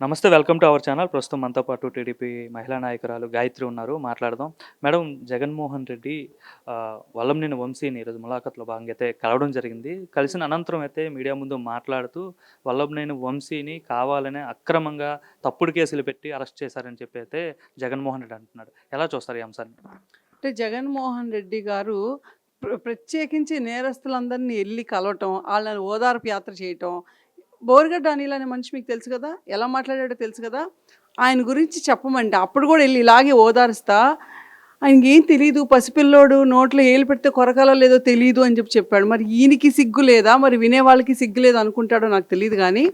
నమస్తే welcome to our channel. ప్రస్తుతం మనతో పాటు టీడీపీ మహిళా నాయకురాలు గాయత్రి ఉన్నారు. మాట్లాడదాం. మేడం జగన్మోహన్ రెడ్డి ఆ, వల్లంనేని వంశీని ఈరోజు ములాఖత్లో భాగంగా అయితే కలవడం జరిగింది. కలిసిన అనంతరం అయితే మీడియా ముందు మాట్లాడుతూ వల్లంనేని వంశీని కావాలనే అక్రమంగా తప్పుడు కేసులు పెట్టి అరెస్ట్ చేశారని చెప్పి అయితే జగన్మోహన్ రెడ్డి అంటున్నాడు ఎలా చూస్తారు ఈ అంశాన్ని? అంటే జగన్మోహన్ రెడ్డి గారు ప్ర- ప్రత్యేకించి నేరస్తులందరినీ వెళ్ళి కలవటం వాళ్ళని ఓదార్పు యాత్ర చేయటం బోర్గడ్డ అనిల్ అనే మనిషి మీకు తెలుసు కదా? ఎలా మాట్లాడాడో తెలుసు కదా? ఆయన గురించి చెప్పమంటే అప్పుడు కూడా వెళ్ళి ఇలాగే ఓదారుస్తా. ఆయనకి ఏం తెలియదు పసిపిల్లోడు నోట్లో ఏలు పెడితే కొరకాలో లేదో తెలియదు అని చెప్పి చెప్పాడు. మరి ఈయనకి సిగ్గు లేదా? మరి వినే వాళ్ళకి సిగ్గు లేదు అనుకుంటాడో నాకు తెలియదు కానీ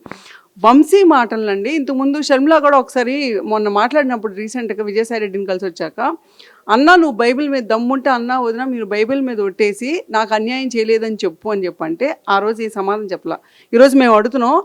వంశీ మాటలండి. ఇంతకుముందు షర్మిల కూడా ఒకసారి మొన్న మాట్లాడినప్పుడు రీసెంట్గా విజయసాయి రెడ్డిని కలిసి వచ్చాక అన్న నువ్వు బైబిల్ మీద దమ్ముంటే అన్న వదిన మీరు బైబిల్ మీద ఒట్టేసి నాకు అన్యాయం చేయలేదని చెప్పు అని చెప్పంటే ఆ రోజు ఈ సమాధానం చెప్పలా. ఈరోజు మేము అడుగుతున్నాం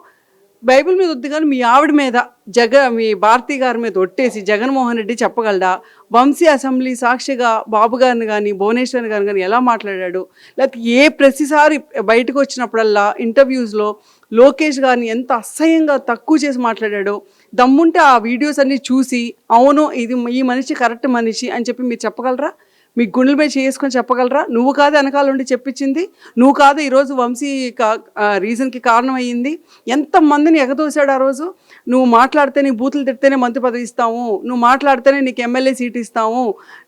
బైబిల్ మీద వద్దు కానీ మీ ఆవిడ మీద జగ మీ భారతి గారి మీద ఒట్టేసి జగన్మోహన్ రెడ్డి చెప్పగలడా? వంశీ అసెంబ్లీ సాక్షిగా బాబు గారిని కానీ భువనేశ్వర్ గారిని కానీ ఎలా మాట్లాడాడు? లేకపోతే ఏ ప్రతిసారి బయటకు వచ్చినప్పుడల్లా ఇంటర్వ్యూస్లో లోకేష్ గారిని ఎంత అసహ్యంగా తక్కువ చేసి మాట్లాడాడో? దమ్ముంటే ఆ వీడియోస్ అన్నీ చూసి అవును ఇది ఈ మనిషి కరెక్ట్ మనిషి అని చెప్పి మీరు చెప్పగలరా? మీ గుండెల మీద చేసుకొని చెప్పగలరా? నువ్వు కాదు వెనకాల ఉండి చెప్పించింది. నువ్వు కాదు ఈరోజు వంశీ కా రీజన్కి కారణం అయ్యింది ఎంతమందిని ఎగదోశాడు ఆ రోజు? నువ్వు మాట్లాడితే నీ బూతులు తిడితేనే మంత్రి పదవి ఇస్తాము. నువ్వు మాట్లాడితేనే నీకు ఎమ్మెల్యే సీట్ ఇస్తాము.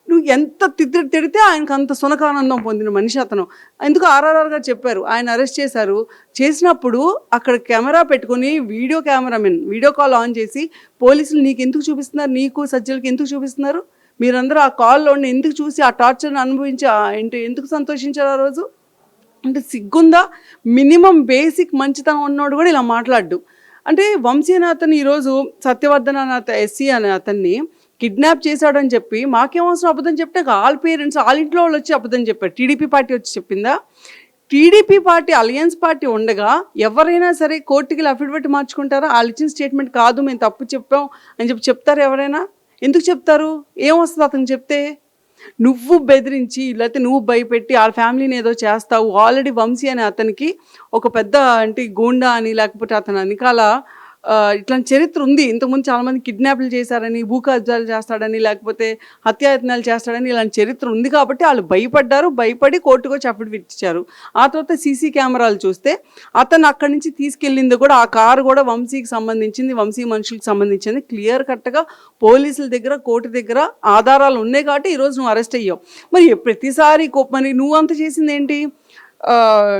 నువ్వు ఎంత తిట్టి తిడితే ఆయనకు అంత సునకానందం పొందిన మనిషి అతను. ఎందుకు ఆర్ఆర్ఆర్ గారు చెప్పారు? ఆయన అరెస్ట్ చేశారు. చేసినప్పుడు అక్కడ కెమెరా పెట్టుకొని video cameraman video call on చేసి పోలీసులు నీకు ఎందుకు చూపిస్తున్నారు? నీకు సజ్జలకి ఎందుకు చూపిస్తున్నారు? మీరందరూ ఆ కాల్లో ఎందుకు చూసి ఆ టార్చర్ని అనుభవించి ఏంటి ఎందుకు సంతోషించారు ఆ రోజు? అంటే సిగ్గుందా? మినిమం బేసిక్ మంచితనం ఉన్నోడు కూడా ఇలా మాట్లాడు అంటే వంశీ అనే ఈరోజు సత్యవర్ధన్ అనే ఎస్సీ అనే అతన్ని కిడ్నాప్ చేశాడని చెప్పి మాకేం అవసరం అబద్ధం చెప్తే ఆల్ పేరెంట్స్ ఆల్ ఇంట్లో వాళ్ళు వచ్చి అబద్ధం చెప్పారు. టీడీపీ పార్టీ వచ్చి చెప్పిందా? టీడీపీ పార్టీ అలయన్స్ పార్టీ ఉండగా ఎవరైనా సరే కోర్టుకి అఫిడవిట్ మార్చుకుంటారా? వాళ్ళు ఇచ్చిన స్టేట్మెంట్ కాదు మేము తప్పు చెప్పాం అని చెప్పి చెప్తారు ఎవరైనా? ఎందుకు చెప్తారు? ఏమొస్తుంది అతను చెప్తే? నువ్వు బెదిరించి లేకపోతే నువ్వు భయపెట్టి వాళ్ళ ఫ్యామిలీని ఏదో చేస్తావు. ఆల్రెడీ వంశీ అనే అతనికి ఒక పెద్ద అంటే గూండా అని లేకపోతే అతను వెనకాల ఇట్లాంటి చరిత్ర ఉంది. ఇంతకుముందు చాలామంది కిడ్నాప్లు చేశారని భూకబ్జాలు చేస్తాడని లేకపోతే హత్యాయత్నాలు చేస్తాడని ఇలాంటి చరిత్ర ఉంది కాబట్టి వాళ్ళు భయపడ్డారు. భయపడి కోర్టుకు వచ్చి అఫిడవిట్ ఇచ్చారు ఆ తర్వాత సీసీ కెమెరాలు చూస్తే అతను అక్కడి నుంచి తీసుకెళ్ళింది కూడా ఆ కారు కూడా వంశీకి సంబంధించింది వంశీ మనుషులకు సంబంధించింది. క్లియర్ కట్గా పోలీసుల దగ్గర కోర్టు దగ్గర ఆధారాలు ఉన్నాయి కాబట్టి ఈరోజు నువ్వు అరెస్ట్ అయ్యావు. మరి ప్రతిసారి మరి నువ్వు అంత చేసింది ఏంటి?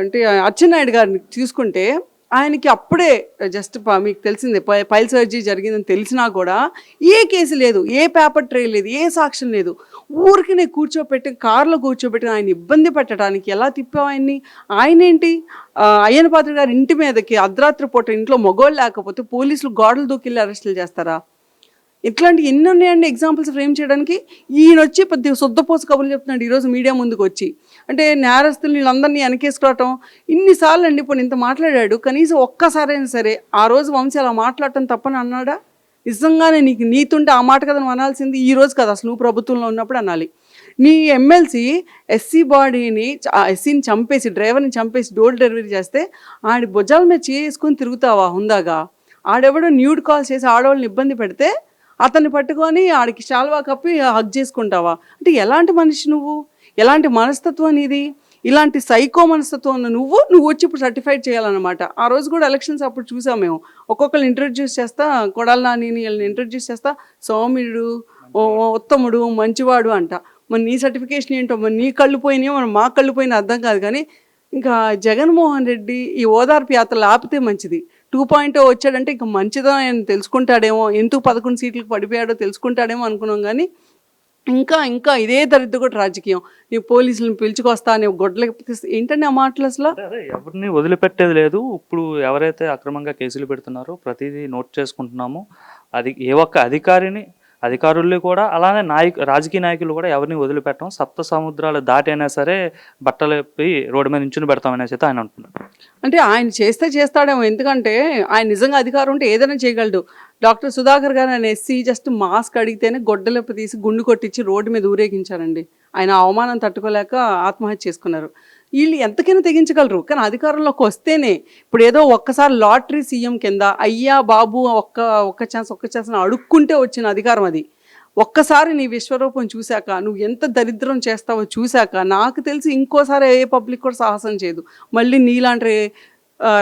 అంటే అచ్చెన్నాయుడు గారిని చూసుకుంటే ఆయనకి అప్పుడే జస్ట్ మీకు తెలిసిందే పైల్ సర్జరీ జరిగిందని తెలిసినా కూడా ఏ కేసు లేదు ఏ పేపర్ ట్రైల్ లేదు ఏ సాక్ష్యం లేదు. ఊరికి నేను కూర్చోపెట్టి కారులో కూర్చోబెట్టి ఆయన ఇబ్బంది పెట్టడానికి ఎలా తిప్పావు ఆయన్ని? ఆయన ఏంటి అయ్యన పాత్ర గారి ఇంటి మీదకి అర్ధరాత్రి పూట ఇంట్లో మగోళ్ళు లేకపోతే పోలీసులు గోడలు దూకిల్లి అరెస్టులు చేస్తారా? ఇట్లాంటి ఎన్ని ఉన్నాయండి ఎగ్జాంపుల్స్ ఫ్రేమ్ చేయడానికి? ఈయన వచ్చి పెద్ద శుద్ధపోస కబుర్లు చెప్తున్నాడు ఈరోజు మీడియా ముందుకు వచ్చి అంటే నేరస్తులు వీళ్ళందరినీ వెనకేసుకోవటం ఇన్నిసార్లు అండి ఇప్పుడు ఇంత మాట్లాడాడు. కనీసం ఒక్కసారైనా సరే ఆ రోజు వంశీ అలా మాట్లాడటం తప్పని అన్నాడా? నిజంగానే నీకు నీతుంటే ఆ మాట కదా నువ్వు అనాల్సింది? ఈ రోజు కదా అసలు నువ్వు ప్రభుత్వంలో ఉన్నప్పుడు అనాలి. నీ ఎమ్మెల్సీ ఎస్సీ బాడీని ఎస్సీని చంపేసి డ్రైవర్ని చంపేసి డోర్ డెలివరీ చేస్తే ఆడి భుజాల మీద చేసుకొని తిరుగుతావా హుందాగా? ఆడెవడో న్యూడ్ కాల్ చేసి ఆడవాళ్ళని ఇబ్బంది పెడితే అతన్ని పట్టుకొని ఆడికి శాల్వా కప్పి హగ్ చేసుకుంటావా? అంటే ఎలాంటి మనిషి నువ్వు? ఎలాంటి మనస్తత్వం ఇది ఇలాంటి సైకో మనస్తత్వం నువ్వు నువ్వు వచ్చి ఇప్పుడు సర్టిఫైడ్ చేయాలన్నమాట. ఆ రోజు కూడా ఎలక్షన్స్ అప్పుడు చూసాం మేము. ఒక్కొక్కరిని ఇంట్రడ్యూస్ చేస్తా కొడాల నాని వీళ్ళని ఇంట్రడ్యూస్ చేస్తా సౌమ్యుడు ఓ ఓ ఉత్తముడు మంచివాడు అంట. మరి నీ సర్టిఫికేషన్ ఏంటో మరి నీ కళ్ళు పోయినాయో మరి మా కళ్ళు పోయినా అర్థం కాదు కానీ ఇంకా జగన్మోహన్ రెడ్డి ఈ ఓదార్పు యాత్రలు ఆపితే మంచిది. టూ పాయింట్ oh వచ్చాడంటే ఇంకా మంచిదో ఆయన తెలుసుకుంటాడేమో ఎందుకు పదకొండు సీట్లకు పడిపోయాడో తెలుసుకుంటాడేమో అనుకున్నాం కానీ ఇంకా ఇంకా ఇదే దరిద్ర కూడా రాజకీయం. నీ పోలీసులను పిలుచుకొస్తా నీ గొడ్డలకి తీస్తే ఏంటండి ఆ మాటలు అసలు? ఎవరిని వదిలిపెట్టేది లేదు. ఇప్పుడు ఎవరైతే అక్రమంగా కేసులు పెడుతున్నారో ప్రతిదీ నోట్ చేసుకుంటున్నాము. అది ఏ ఒక్క అధికారిని అధికారులు కూడా అలానే నాయకు రాజకీయ నాయకులు కూడా ఎవరిని వదిలిపెట్టం. సప్త సముద్రాలు దాటి అయినా సరే బట్టలెప్పి రోడ్డు మీద నించుని పెడతామనేసి అయితే ఆయన అంటున్నారు అంటే ఆయన చేస్తే చేస్తాడేమో. ఎందుకంటే ఆయన నిజంగా అధికారం ఉంటే ఏదైనా చేయగలడు. డాక్టర్ సుధాకర్ గారు ఆయన ఎస్సీ జస్ట్ మాస్క్ అడిగితేనే గొడ్డలెప్ప తీసి గుండు కొట్టించి రోడ్డు మీద ఊరేగించారండి. ఆయన అవమానం తట్టుకోలేక ఆత్మహత్య చేసుకున్నారు. వీళ్ళు ఎంతకైనా తెగించగలరు కానీ అధికారంలోకి వస్తేనే ఇప్పుడు ఏదో ఒక్కసారి లాటరీ సీఎం కింద అయ్యా బాబు ఒక్క ఒక్క ఛాన్స్ ఒక్క ఛాన్స్ అని అడుక్కుంటే వచ్చిన అధికారం అది. ఒక్కసారి నీ విశ్వరూపం చూశాక నువ్వు ఎంత దరిద్రం చేస్తావో చూశాక నాకు తెలిసి ఇంకోసారి ఏ పబ్లిక్ కూడా సాహసం చేయదు. మళ్ళీ నీలాంటి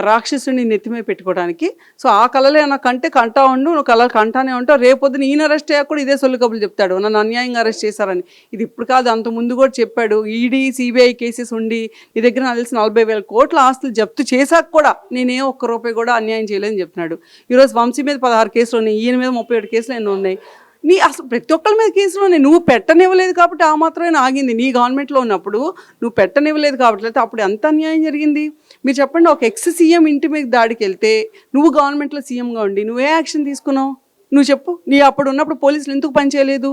రాక్షసుని నెత్తిమే పెట్టుకోవడానికి. సో ఆ కళలే నా కంటే కంటా ఉండు నువ్వు కళలు కంటానే ఉంటావు. రేపొద్దున ఈయన అరెస్ట్ అయ్యాక కూడా ఇదే సొల్లు కబులు చెప్తాడు. నన్ను అన్యాయంగా అరెస్ట్ చేశారని. ఇది ఇప్పుడు కాదు అంత ముందు కూడా చెప్పాడు. ఈడీ సిబిఐ కేసెస్ ఉండి నీ దగ్గర నాకు తెలిసి నలభై వేల కోట్ల ఆస్తులు జప్తు చేశాక కూడా నేనే ఒక్క రూపాయి కూడా అన్యాయం చేయలేదని చెప్తున్నాడు. ఈరోజు వంశీ మీద పదహారు కేసులు ఉన్నాయి. ఈయన మీద ముప్పై ఏడు కేసులు ఎన్నో ఉన్నాయి. నీ అసలు ప్రతి ఒక్కరి మీద కేసులు ఉన్నాయి. నువ్వు పెట్టనివ్వలేదు కాబట్టి ఆ మాత్రమే ఆగింది. నీ గవర్నమెంట్లో ఉన్నప్పుడు నువ్వు పెట్టనివ్వలేదు కాబట్టి లేకపోతే అప్పుడు ఎంత అన్యాయం జరిగింది? మీరు చెప్పండి ఒక ఎక్స్ సీఎం ఇంటి మీద దాడికి వెళ్తే నువ్వు గవర్నమెంట్లో సీఎంగా ఉండి నువ్వే యాక్షన్ తీసుకున్నావు? నువ్వు చెప్పు. నీ అప్పుడు ఉన్నప్పుడు పోలీసులు ఎందుకు పనిచేయలేదు?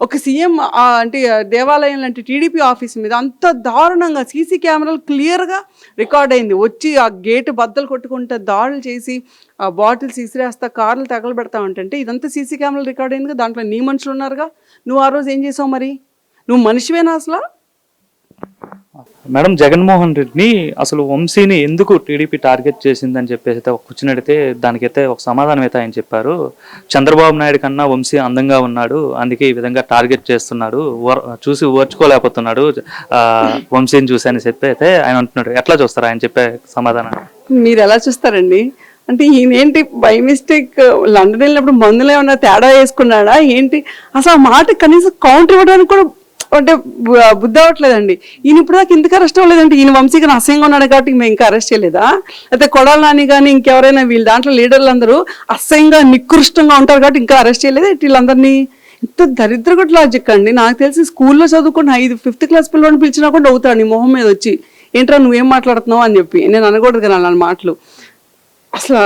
ఒక సీఎం అంటే దేవాలయం లాంటి టీడీపీ ఆఫీస్ మీద అంత దారుణంగా సీసీ కెమెరాలు క్లియర్గా రికార్డ్ అయింది. వచ్చి ఆ గేటు బద్దలు కొట్టుకుంటా దాడులు చేసి ఆ బాటిల్స్ ఇసిరేస్తా కార్లు తగలబెడతా ఉంటుంటే ఇదంతా సీసీ కెమెరాలు రికార్డ్ అయిందిగా దాంట్లో నీ మనుషులు ఉన్నారుగా. నువ్వు ఆ రోజు ఏం చేసావు మరి? నువ్వు మనిషివేనా అసలు? మేడం జగన్మోహన్ రెడ్డిని అసలు వంశీని ఎందుకు టీడీపీ టార్గెట్ చేసిందని చెప్పేసి అయితే ఒక క్వశ్చన్ అడిగితే దానికైతే ఒక సమాధానం అయితే ఆయన చెప్పారు. చంద్రబాబు నాయుడు కన్నా వంశీ అందంగా ఉన్నాడు. అందుకే ఈ విధంగా టార్గెట్ చేస్తున్నాడు. చూసి ఓర్చుకోలేకపోతున్నాడు ఆ, వంశీని చూసి అని చెప్పి అయితే ఆయన అంటున్నాడు. ఎట్లా చూస్తారు? ఆయన చెప్పే సమాధానం. మీరు ఎలా చూస్తారండి? అంటే ఈయన ఏంటి బై మిస్టేక్ లండన్ వెళ్ళినప్పుడు మందులు ఏమన్నా తేడా వేసుకున్నాడా? ఏంటి? అసలు ఆ మాట కనీసం కౌంటర్ ఇవ్వడానికి కూడా అంటే బుద్ధి అవ్వట్లేదండి. ఈయన ఇప్పుడు దాకా ఎందుకు అరెస్ట్ అవ్వలేదంటే ఈయన వంశీకరణ అసహ్యంగా ఉన్నాడు కాబట్టి మేము ఇంకా అరెస్ట్ చేయలేదా? అయితే కొడాల నాని కానీ ఇంకెవరైనా వీళ్ళ దాంట్లో లీడర్లు అందరూ అసహ్యంగా నికృష్టంగా ఉంటారు కాబట్టి ఇంకా అరెస్ట్ చేయలేదు? వీళ్ళందరినీ? ఇంత దరిద్రగొట్టు లాజిక్ అండి. నాకు తెలిసి స్కూల్లో చదువుకున్న ఐదు ఫిఫ్త్ క్లాస్ పిల్లవాడిని పిలిచినా కూడా అవుతాడు నీ మొహం మీద వచ్చి. ఏంట్రా నువ్వేం మాట్లాడుతున్నావు అని చెప్పి. నేను అనకూడదు కదా అలాంటి మాటలు. అసలు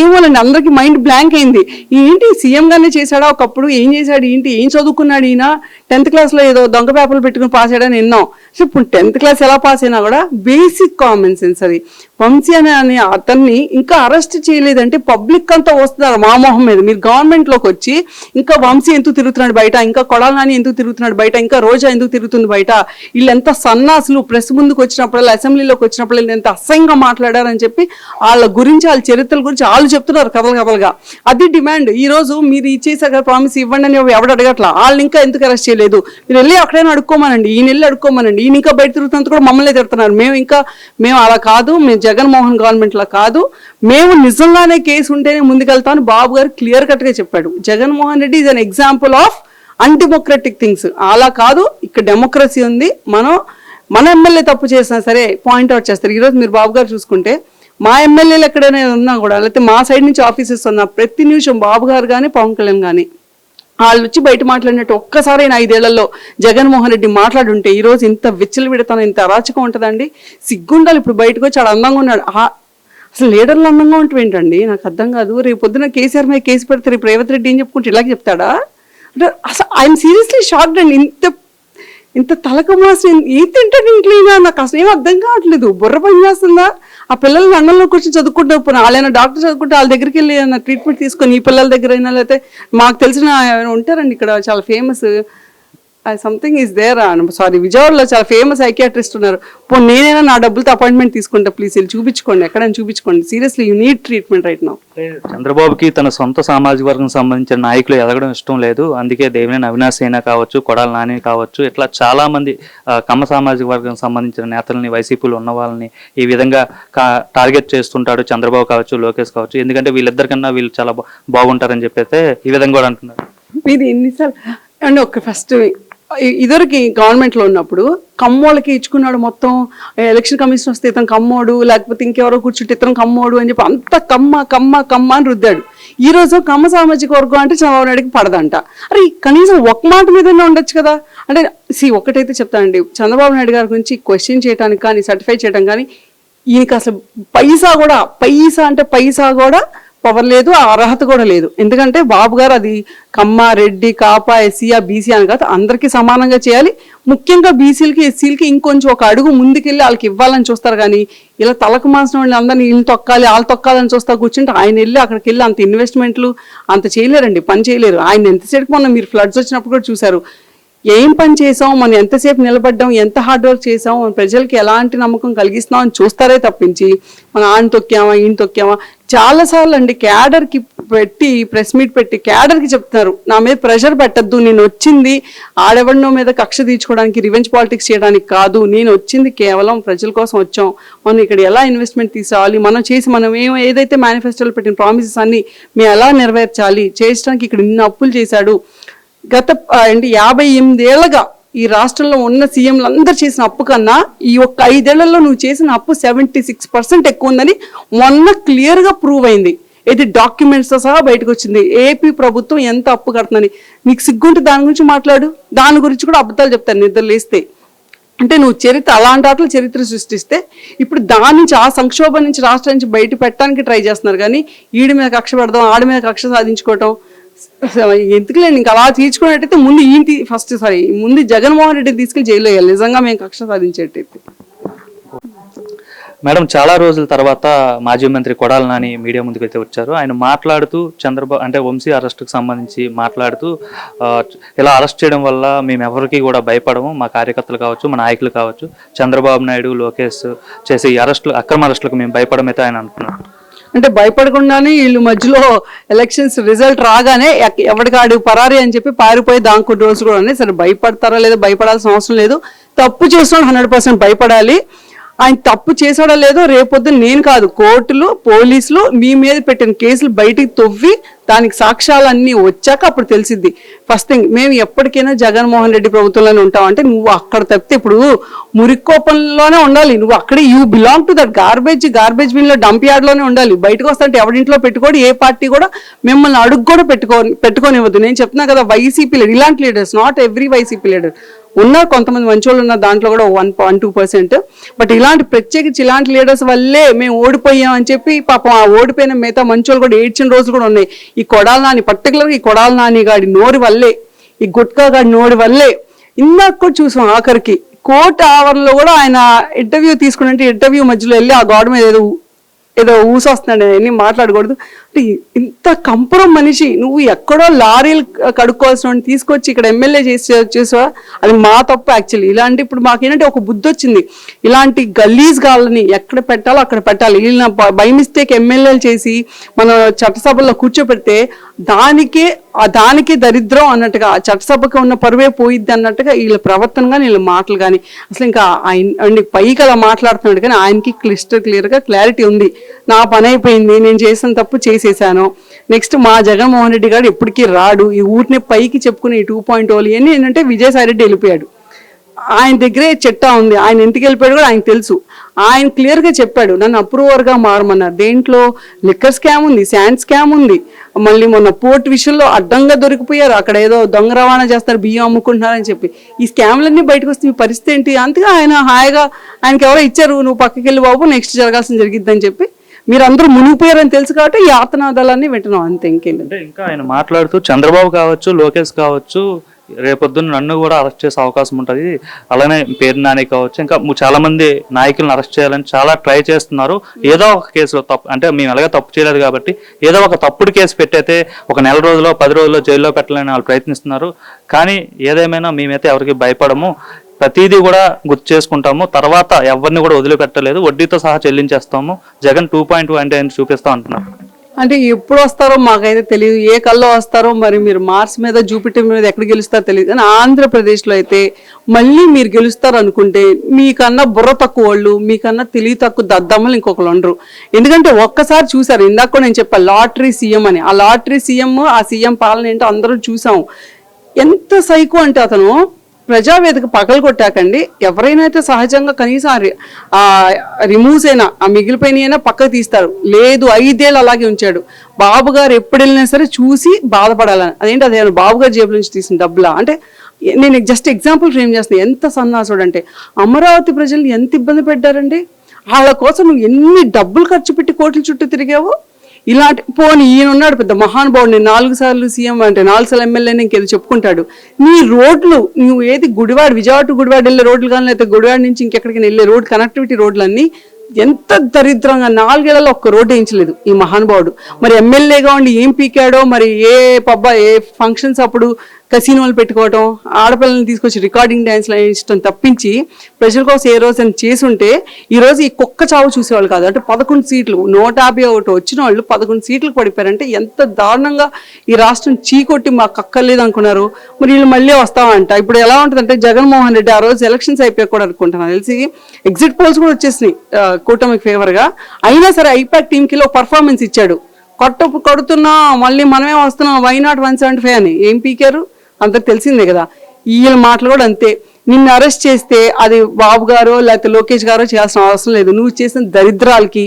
ఏమోనండి అందరికీ మైండ్ బ్లాంక్ అయింది. ఏంటి సీఎం గానే చేశాడా ఒకప్పుడు ఏం చేశాడు ఏంటి ఏం చదువుకున్నాడు ఈయన? టెన్త్ క్లాస్లో ఏదో దొంగ పేపర్లు పెట్టుకుని పాస్ అయ్యాడని విన్నాం. సో ఇప్పుడు టెన్త్ క్లాస్ ఎలా పాస్ అయినా కూడా బేసిక్ కామన్ సెన్స్ అది. వంశీ అనే అనే అతన్ని ఇంకా అరెస్ట్ చేయలేదంటే పబ్లిక్ అంతా వస్తున్నారు మా మొహం మీద. మీరు గవర్నమెంట్లోకి వచ్చి ఇంకా వంశీ ఎందుకు తిరుగుతున్నాడు బయట? ఇంకా కొడాల నాని ఎందుకు తిరుగుతున్నాడు బయట? ఇంకా రోజా ఎందుకు తిరుగుతుంది బయట? వీళ్ళంతా సన్నాసులు ప్రెస్ ముందుకు వచ్చినప్పుడు అసెంబ్లీలోకి వచ్చినప్పుడు వీళ్ళు ఎంత అసహ్యంగా మాట్లాడారని చెప్పి వాళ్ళ గురించి వాళ్ళ చరిత్రల గురించి వాళ్ళు చెప్తున్నారు కథలు కథలుగా. అది డిమాండ్. ఈ రోజు మీరు ఇచ్చేసారు కదా ప్రామిస్ ఇవ్వండి అని ఎవడు అడగట్లా? వాళ్ళు ఇంకా ఎందుకు అరెస్ట్ చేయలేదు? మీరు వెళ్ళి అక్కడైనా అడుక్కోమనండి. ఈయన వెళ్ళి అడుక్కోమనండి. ఈయన ఇంకా బయట తిరుగుతున్నంత కూడా మమ్మల్ని తిడుతున్నారు. మేము ఇంకా మేము అలా కాదు. మేము జగన్మోహన్ గవర్నమెంట్ లా కాదు. మేము నిజంగానే కేసు ఉంటేనే ముందుకెళ్తామని బాబు గారు క్లియర్ కట్గా చెప్పాడు. Jaganmohan Reddy is an example of undemocratic things అలా కాదు. ఇక్కడ డెమోక్రసీ ఉంది. మనం మన ఎమ్మెల్యే తప్పు చేసినా సరే పాయింట్ అవుట్ చేస్తారు. ఈరోజు మీరు బాబు గారు చూసుకుంటే మా ఎమ్మెల్యేలు ఎక్కడైనా ఉన్నా కూడా లేకపోతే మా సైడ్ నుంచి ఆఫీసెస్ ఉన్నా ప్రతి నిమిషం బాబు గారు కానీ పవన్ కళ్యాణ్ కానీ వాళ్ళు వచ్చి బయట మాట్లాడినట్టు ఒక్కసారి ఐదేళ్ళలో జగన్మోహన్ రెడ్డి మాట్లాడుంటే ఈరోజు ఇంత విచ్చలు విడతాను ఇంత అరాచకం ఉంటుందండి. సిగ్గుండాలి ఇప్పుడు బయటకు వచ్చి ఆడ అందంగా ఉన్నాడు. అసలు లీడర్లు అందంగా ఉంటుంది ఏంటండి? నాకు అర్థం కాదు. రేపు పొద్దున కేసీఆర్ మీద కేసు పెడితే రేపు రేవంత్ రెడ్డి ఏం చెప్పుకుంటే ఇలాగే చెప్తాడా? అంటే అసలు ఐఎమ్ సీరియస్లీ షార్ట్ అండి. ఇంత ఇంత తలకు మాసం ఏం తింటాడు ఇంట్లో నాకు అసలు ఏం అర్థం కావట్లేదు. బుర్ర పని చేస్తుందా? ఆ పిల్లలు అన్నంలో కూర్చొని చదువుకుంటే పోనీ? వాళ్ళైనా డాక్టర్ చదువుకుంటే వాళ్ళ దగ్గరికి వెళ్ళి ట్రీట్మెంట్ తీసుకొని ఈ పిల్లల దగ్గర అయినా లేకపోతే మాకు తెలిసిన ఉంటారండి ఇక్కడ చాలా famous something is there sorry విజయవాడలో చాలా ఫేమస్ సైకియాట్రిస్ట్ ఉన్నారు. పోనీ నేనైనా నా డబ్బులతో అపాయింట్మెంట్ తీసుకుంటా ప్లీజ్ వెళ్ళి చూపించుకోండి ఎక్కడైనా చూపించుకోండి. Seriously you need treatment right now చంద్రబాబుకి తన సొంత సామాజిక వర్గం సంబంధించిన నాయకులు ఎదగడం ఇష్టం లేదు. అందుకే దేవినేని అవినాశ్ అయినా కావచ్చు కొడాల నాని కావచ్చు ఇట్లా చాలా మంది కమ్మ సామాజిక వర్గం సంబంధించిన నేతల్ని వైసీపీలో ఉన్న వాళ్ళని ఈ విధంగా టార్గెట్ చేస్తుంటాడు చంద్రబాబు కావచ్చు లోకేష్ కావచ్చు. ఎందుకంటే వీళ్ళిద్దరికన్నా వీళ్ళు చాలా బాగుంటారని చెప్పైతే ఈ విధంగా కూడా అంటున్నారు. మీరు ఎన్నిసార్లు? అంటే ఒక ఫస్ట్ ఇదివరకు గవర్నమెంట్లో ఉన్నప్పుడు కమ్మోళ్ళకి ఇచ్చుకున్నాడు మొత్తం ఎలక్షన్ కమిషన్ వస్తే ఇతను కమ్మోడు లేకపోతే ఇంకెవరో కూర్చుంటే ఇతను కమ్మోడు అని చెప్పి అంత కమ్మ కమ్మ కమ్మ అని రుద్దాడు. ఈ రోజు కమ్మ సామాజిక వర్గం అంటే చంద్రబాబు నాయుడికి పడదంట. అరే కనీసం ఒక మాట మీదనే ఉండొచ్చు కదా? అంటే సి ఒకటైతే చెప్తానండి. చంద్రబాబు నాయుడు గారి గురించి క్వశ్చన్ చేయడానికి కానీ సర్టిఫై చేయడం కానీ ఈయనకి అసలు పైసా కూడా పైసా అంటే పైసా కూడా పవర్ లేదు ఆ అర్హత కూడా లేదు. ఎందుకంటే బాబు గారు అది కమ్మ రెడ్డి కాప ఎస్సీయా బీసీ అని కాదు అందరికీ సమానంగా చేయాలి. ముఖ్యంగా బీసీలకి ఎస్సీలకి ఇంకొంచెం ఒక అడుగు ముందుకెళ్ళి వాళ్ళకి ఇవ్వాలని చూస్తారు కానీ ఇలా తలకు మాసిన వాళ్ళని అందరినీ ఇల్లు తొక్కాలి వాళ్ళు తొక్కాలని చూస్తా కూర్చుంటే ఆయన వెళ్ళి అక్కడికి వెళ్ళి అంత ఇన్వెస్ట్మెంట్లు అంత చేయలేరండి పని చేయలేరు. ఆయన ఎంతసేపు మొన్న మీరు ఫ్లడ్స్ వచ్చినప్పుడు కూడా చూశారు. ఏం పని చేసాం మనం ఎంతసేపు నిలబడ్డాం? ఎంత హార్డ్ వర్క్ చేసాం మన ప్రజలకి ఎలాంటి నమ్మకం కలిగిస్తున్నాం అని చూస్తారే తప్పించి మన ఆన్ తొక్కామా ఈయన తొక్కామా? చాలాసార్లు అండి క్యాడర్కి పెట్టి ప్రెస్ మీట్ పెట్టి క్యాడర్కి చెప్తున్నారు. నా మీద ప్రెషర్ పెట్టద్దు నేను వచ్చింది ఆడెవడినో మీద కక్ష తీర్చుకోవడానికి రివెంజ్ పాలిటిక్స్ చేయడానికి కాదు. నేను వచ్చింది కేవలం ప్రజల కోసం వచ్చాం. మనం ఇక్కడ ఎలా ఇన్వెస్ట్మెంట్ తీసుకోవాలి మనం చేసి మనం ఏం ఏదైతే మేనిఫెస్టోలో పెట్టిన ప్రామిసెస్ అన్ని మేము ఎలా నెరవేర్చాలి? చేయడానికి ఇక్కడ ఇన్ని అప్పులు చేశాడు. గత అంటే యాభై ఎనిమిదేళ్ళగా ఈ రాష్ట్రంలో ఉన్న సీఎంలు అందరు చేసిన అప్పు కన్నా ఈ ఒక్క ఐదేళ్ళలో నువ్వు చేసిన అప్పు సెవెంటీ సిక్స్ పర్సెంట్ ఎక్కువ ఉందని మొన్న క్లియర్గా ప్రూవ్ అయింది. ఇది డాక్యుమెంట్స్తో సహా బయటకు వచ్చింది ఏపీ ప్రభుత్వం ఎంత అప్పు కడుతుందని. నీకు సిగ్గుంటే దాని గురించి మాట్లాడు. దాని గురించి కూడా అబద్ధాలు చెప్తాను నిద్ర లేస్తే అంటే నువ్వు చరిత్ర అలాంటి ఆటలు చరిత్ర సృష్టిస్తే ఇప్పుడు దాని నుంచి ఆ సంక్షోభం నుంచి రాష్ట్రం నుంచి బయట పెట్టడానికి ట్రై చేస్తున్నారు కానీ ఈడి మీద కక్ష పెడదాం ఆడి మీద కక్ష సాధించుకోవటం ఎందుకులే ఇంకా అలా తీర్చుకున్నట్టయితే ముందు ఈయన ఫస్ట్ సారీ ముందు జగన్మోహన్ రెడ్డిని తీసుకెళ్ళి జైలు వేయాలి. నిజంగా మేము కక్ష సాధించేటైతే మేడం చాలా రోజుల తర్వాత మాజీ మంత్రి కొడాల నాని మీడియా ముందుకు అయితే వచ్చారు. ఆయన మాట్లాడుతూ చంద్రబాబు అంటే వంశీ అరెస్టుకు సంబంధించి మాట్లాడుతూ ఇలా అరెస్ట్ చేయడం వల్ల మేము ఎవరికి కూడా భయపడము. మా కార్యకర్తలు కావచ్చు మా నాయకులు కావచ్చు. చంద్రబాబు నాయుడు లోకేష్ చేసే ఈ అరెస్టులు అక్రమ అరెస్టులకు మేము భయపడమైతే ఆయన అంటున్నారు అంటే భయపడకుండానే వీళ్ళు మధ్యలో ఎలక్షన్స్ రిజల్ట్ రాగానే ఎవరికాడు పరారి అని చెప్పి పారిపోయి దానికి రోజులు కూడా ఉన్నాయి సరే భయపడతారా లేదా భయపడాల్సిన అవసరం లేదు. తప్పు చేసిన హండ్రెడ్ పర్సెంట్ భయపడాలి. ఆయన తప్పు చేశాడో లేదో రేపొద్దు నేను కాదు కోర్టులు పోలీసులు మీ మీద పెట్టిన కేసులు బయటికి తవ్వి దానికి సాక్ష్యాలన్నీ వచ్చాక అప్పుడు తెలిసిద్ది. ఫస్ట్ థింగ్ మేము ఎప్పటికైనా జగన్మోహన్ రెడ్డి ప్రభుత్వంలోనే ఉంటాం అంటే నువ్వు అక్కడ తప్పితే ఇప్పుడు మురికోపంలోనే ఉండాలి. నువ్వు అక్కడే you belong to that garbage garbage బిన్లో dump యార్డ్లోనే ఉండాలి. బయటకు వస్తాంటే ఎవరింట్లో పెట్టుకోడు ఏ పార్టీ కూడా మిమ్మల్ని అడుగు కూడా పెట్టుకో పెట్టుకోనివ్వద్దు. నేను చెప్తున్నా కదా వైసీపీ లీడర్ ఇలాంటి leaders not every YCP leader ఉన్నారు కొంతమంది మంచి వాళ్ళు ఉన్నారు దాంట్లో కూడా one one two percent but ఇలాంటి ప్రత్యేకించి ఇలాంటి లీడర్స్ వల్లే మేము ఓడిపోయాం అని చెప్పి పాపం ఆ ఓడిపోయిన మిగతా మంచోళ్ళు కూడా ఏడ్చిన రోజులు కూడా ఉన్నాయి. ఈ కొడాల నాని పర్టికులర్గా ఈ కొడాల నాని గాడి నోరి వల్లే ఈ గుట్కా గాడి నోరు వల్లే ఇందాక కూడా చూసాం ఆఖరికి. కోర్టు ఆవరణలో కూడా ఆయన ఇంటర్వ్యూ తీసుకున్నట్టు ఇంటర్వ్యూ మధ్యలో వెళ్ళి ఆ గోడ మీద ఏదో ఏదో ఊసొస్తున్నాడు అన్ని మాట్లాడకూడదు. అంటే ఇంత కంపరం మనిషి నువ్వు ఎక్కడో లారీలు కడుక్కోవాల్సిన తీసుకొచ్చి ఇక్కడ ఎమ్మెల్యే చేసి చేసావా? అది మా తప్పు యాక్చువల్లీ ఇలాంటి ఇప్పుడు మాకేంటంటే ఒక బుద్ధి వచ్చింది. ఇలాంటి గలీజ్ గాళ్ళని ఎక్కడ పెట్టాలో అక్కడ పెట్టాలి. వీళ్ళని బై మిస్టేక్ ఎమ్మెల్యేలు చేసి మన చట్టసభలో కూర్చోబెడితే దానికే ఆ దానికి దరిద్రం అన్నట్టుగా ఆ చట్టసభకు ఉన్న పరువే పోయిద్ది అన్నట్టుగా వీళ్ళ ప్రవర్తన కానీ వీళ్ళ మాటలు కానీ అసలు ఇంకా ఆయన పైకి అలా మాట్లాడుతున్నాడు కానీ ఆయనకి క్లిస్టర్ క్లియర్గా క్లారిటీ ఉంది. నా పని అయిపోయింది నేను చేసిన తప్పు చేసేసాను. నెక్స్ట్ మా జగన్మోహన్ రెడ్డి గారు ఎప్పటికీ రాడు. ఈ ఊరిని పైకి చెప్పుకునే ఈ టూ పాయింట్ ఓలు ఇవన్నీ ఏంటంటే విజయసాయి రెడ్డి వెళ్ళిపోయాడు. ఆయన దగ్గరే చెట్టా ఉంది. ఆయన ఇంటికి వెళ్ళిపోయాడు కూడా ఆయన తెలుసు. ఆయన క్లియర్గా చెప్పాడు నన్ను అప్రూవర్గా మారమన్నారు దేంట్లో లిక్కర్ స్కామ్ ఉంది శాండ్ స్కామ్ ఉంది. మళ్ళీ మొన్న పోర్ట్ విషయంలో అడ్డంగా దొరికిపోయారు. అక్కడ ఏదో దొంగ రవాణా చేస్తారు బియ్యం అమ్ముకుంటున్నారని చెప్పి. ఈ స్కామ్లన్నీ బయటకు వస్తే మీ పరిస్థితి ఏంటి? అంతగా ఆయన హాయిగా ఆయనకి ఎవరో ఇచ్చారు నువ్వు పక్కకి వెళ్ళి బాబు నెక్స్ట్ జరగాల్సిన జరిగిద్దని చెప్పి. మీరు అందరూ మునిగిపోయారని తెలుసు కాబట్టి ఈ ఆతనాదాలన్నీ వింటున్నాం అంతే ఇంకేం ఇంకా ఆయన మాట్లాడుతూ చంద్రబాబు కావచ్చు లోకేష్ కావచ్చు రేపొద్దున నన్ను కూడా అరెస్ట్ చేసే అవకాశం ఉంటుంది. అలానే పేరు నాని కావచ్చు ఇంకా చాలా మంది నాయకులను అరెస్ట్ చేయాలని చాలా ట్రై చేస్తున్నారు. ఏదో ఒక కేసులో తప్పు అంటే మేము ఎలాగ తప్పు చేయలేదు కాబట్టి ఏదో ఒక తప్పుడు కేసు పెట్టయితే ఒక నెల రోజులో పది రోజుల్లో జైల్లో పెట్టాలని వాళ్ళు ప్రయత్నిస్తున్నారు. కానీ ఏదేమైనా మేమైతే ఎవరికి భయపడము. ప్రతిదీ కూడా గుర్తు చేసుకుంటాము. తర్వాత ఎవరిని కూడా వదిలిపెట్టలేదు. వడ్డీతో సహా చెల్లించేస్తాము. జగన్ టూ పాయింట్ అంటే ఆయన చూపిస్తాం అంటున్నారు. అంటే ఎప్పుడు వస్తారో మాకైతే తెలియదు. ఏ కల్లో వస్తారో మరి మీరు మార్స్ మీద జూపిటర్ మీద ఎక్కడ గెలుస్తారో తెలియదు. కానీ ఆంధ్రప్రదేశ్లో అయితే మళ్ళీ మీరు గెలుస్తారు అనుకుంటే మీకన్నా బుర్ర తక్కువ వాళ్ళు మీకన్నా తెలివి తక్కువ దద్దమ్మలు ఇంకొకరు ఉండరు. ఎందుకంటే ఒక్కసారి చూసారు ఇందాక కూడా నేను చెప్పాను లాటరీ సీఎం అని. ఆ లాటరీ సీఎం ఆ సీఎం పాలన ఏంటో అందరూ చూసాం ఎంత సైకో అంటే అతను ప్రజావేదిక పగలు కొట్టాకండి ఎవరైనా అయితే సహజంగా కనీసం రిమూవ్స్ అయినా ఆ మిగిలిపోయిన అయినా పక్కకు తీస్తారు. లేదు ఐదేళ్ళు అలాగే ఉంచాడు. బాబు గారు ఎప్పుడు వెళ్ళినా సరే చూసి బాధపడాలని అదేంటి అదే బాబు గారు జేబుల నుంచి తీసిన డబ్బులా? అంటే నేను జస్ట్ ఎగ్జాంపుల్ ఫ్రేమ్ చేస్తాను ఎంత సన్నాసుడు అంటే అమరావతి ప్రజలు ఎంత ఇబ్బంది పెట్టారండి? వాళ్ళ కోసం నువ్వు ఎన్ని డబ్బులు ఖర్చు పెట్టి కోట్ల చుట్టూ తిరిగావు ఇలాంటి పోనీ ఈయన ఉన్నాడు పెద్ద మహానుభావుడు నేను నాలుగు సార్లు సీఎం అంటే నాలుగు సార్లు ఎమ్మెల్యేని ఇంకేదో చెప్పుకుంటాడు. నీ రోడ్లు నువ్వు ఏది గుడివాడ విజయవాడ గుడివాడ వెళ్ళే రోడ్లు కానీ లేకపోతే గుడివాడ నుంచి ఇంకెక్కడికి వెళ్ళే రోడ్ కనెక్టివిటీ రోడ్లన్నీ ఎంత దరిద్రంగా నాలుగేళ్ళలో ఒక్క రోడ్డు వేయించలేదు ఈ మహానుభావుడు. మరి ఎమ్మెల్యేగా ఉండి ఏం పీకాడో మరి ఏ పబ్బ ఏ ఫంక్షన్స్ అప్పుడు కసినోలు పెట్టుకోవటం ఆడపిల్లల్ని తీసుకొచ్చి రికార్డింగ్ డ్యాన్స్లు ఇష్టం తప్పించి ప్రజల కోసం ఏ రోజు అని చేసుంటే ఈరోజు ఈ కుక్క చావు చూసేవాళ్ళు కాదు. అంటే పదకొండు సీట్లు నూట యాభై ఒకటి వచ్చిన వాళ్ళు పదకొండు సీట్లు పడిపోయారంటే ఎంత దారుణంగా ఈ రాష్ట్రం చీకొట్టి మాకు అక్కర్లేదు అనుకున్నారు. మరి వీళ్ళు మళ్ళీ వస్తామంట. ఇప్పుడు ఎలా ఉంటుందంటే జగన్మోహన్ రెడ్డి ఆ రోజు ఎలక్షన్స్ అయిపోయాక కూడా అనుకుంటున్నాను తెలిసి ఎగ్జిట్ పోల్స్ కూడా వచ్చేసినాయి కూటమికి ఫేవర్గా అయినా సరే ఐపాక్ టీంకి లో పర్ఫార్మెన్స్ ఇచ్చాడు. కొట్ట కొడుతున్నా మళ్ళీ మనమే వస్తున్నాం why not one seventy five అని? ఏం పీకారు? అందరు తెలిసిందే కదా. వీళ్ళ మాటలు కూడా అంతే. నిన్ను అరెస్ట్ చేస్తే అది బాబు గారో లేకపోతే లోకేష్ గారో చేయాల్సిన అవసరం లేదు. నువ్వు చేసిన దరిద్రాలకి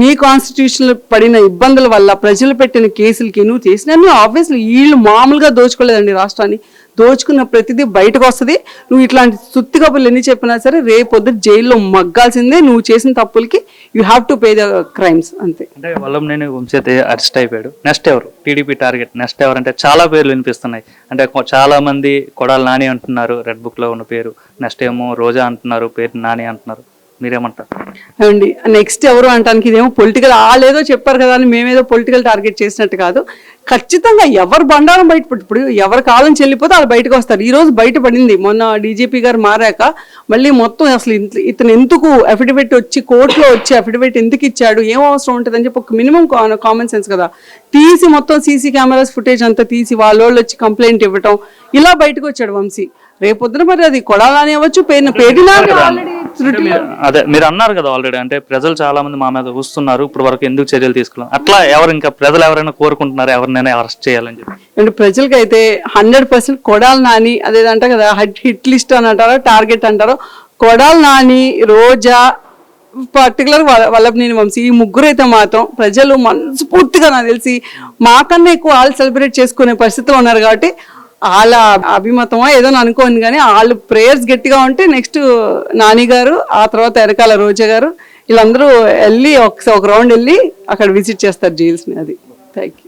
నీ కాన్స్టిట్యూషన్ పడిన ఇబ్బందుల వల్ల ప్రజలు పెట్టిన కేసులకి నువ్వు చేసినన్ని ఆబ్వియస్లీ వీళ్ళు మామూలుగా దోచుకోలేదండి రాష్ట్రాన్ని. దోచుకున్న ప్రతిదీ బయటకు వస్తుంది. నువ్వు ఇట్లాంటి సుత్తి కబుర్లు ఎన్ని చెప్పినా సరే రేపొద్దు జైల్లో మగ్గాల్సిందే. నువ్వు చేసిన తప్పులకి you have to pay the crimes అంతే. అంటే వల్లంనేని నేను అయితే అరెస్ట్ అయిపోయాడు. నెక్స్ట్ ఎవరు? టీడీపీ టార్గెట్. నెక్స్ట్ ఎవరు అంటే చాలా పేర్లు వినిపిస్తున్నాయి. అంటే చాలా మంది కొడాలి నాని అంటున్నారు. రెడ్ బుక్లో ఉన్న పేరు. నెక్స్ట్ ఏమో రోజా అంటున్నారు. పేరు నాని అంటున్నారు. మీరేమంటారు? అండి నెక్స్ట్ ఎవరు అంటానికి ఇదేమో పొలిటికల్ వాళ్ళేదో చెప్పారు కదా అని మేమేదో పొలిటికల్ టార్గెట్ చేసినట్టు కాదు. ఖచ్చితంగా ఎవరు బండారం బయట ఇప్పుడు ఎవరి కాలం చెల్లిపోతే వాళ్ళు బయటకు వస్తారు. ఈ రోజు బయటపడింది. మొన్న డీజీపీ గారు మారాక మళ్ళీ మొత్తం అసలు ఇంత- ఇతను ఎందుకు అఫిడవిట్ వచ్చి కోర్టులో వచ్చి అఫిడవిట్ ఎందుకు ఇచ్చాడు ఏం అవసరం ఉంటుంది అని చెప్పి ఒక మినిమం కామన్ సెన్స్ కదా. తీసి మొత్తం సీసీ కెమెరాస్ ఫుటేజ్ అంతా తీసి వాళ్ళ వాళ్ళు వచ్చి కంప్లైంట్ ఇవ్వటం ఇలా బయటకు వచ్చాడు వంశీ. రేపొద్దున మరి అది కొడాలని అవ్వచ్చు పేరున పేరునా ఆల్రెడీ అదే మీరు అన్నారు కదా ఆల్రెడీ అంటే ప్రజలు చాలా మంది మా మీద చూస్తున్నారు ఇప్పుడు వరకు ఎందుకు చర్యలు తీసుకున్నాం అట్లా ఎవరు ఇంకా ప్రజలు ఎవరైనా కోరుకుంటున్నారు? ఎవరినైనా అరెస్ట్ చేయాలని చెప్పి. అంటే ప్రజలకైతే హండ్రెడ్ పర్సెంట్ కొడాలి నాని అదేదంట కదా హిట్ హిట్ లిస్ట్ అని అంటారో టార్గెట్ అంటారో కొడాలి నాని రోజా పర్టికులర్ వల్లభనేని వంశీ ఈ ముగ్గురు అయితే మాత్రం ప్రజలు మనస్ఫూర్తిగా నాకు తెలిసి మాకన్నా ఎక్కువ వాళ్ళు సెలబ్రేట్ చేసుకునే పరిస్థితిలో ఉన్నారు కాబట్టి వాళ్ళ అభిమతమో ఏదో అనుకోండి కానీ వాళ్ళు ప్రేయర్స్ గట్టిగా ఉంటే నెక్స్ట్ నాని గారు ఆ తర్వాత ఎరకాల రోజా గారు వీళ్ళందరూ వెళ్ళి ఒక ఒక రౌండ్ వెళ్ళి అక్కడ విజిట్ చేస్తారు జైల్స్ని అది. Thank you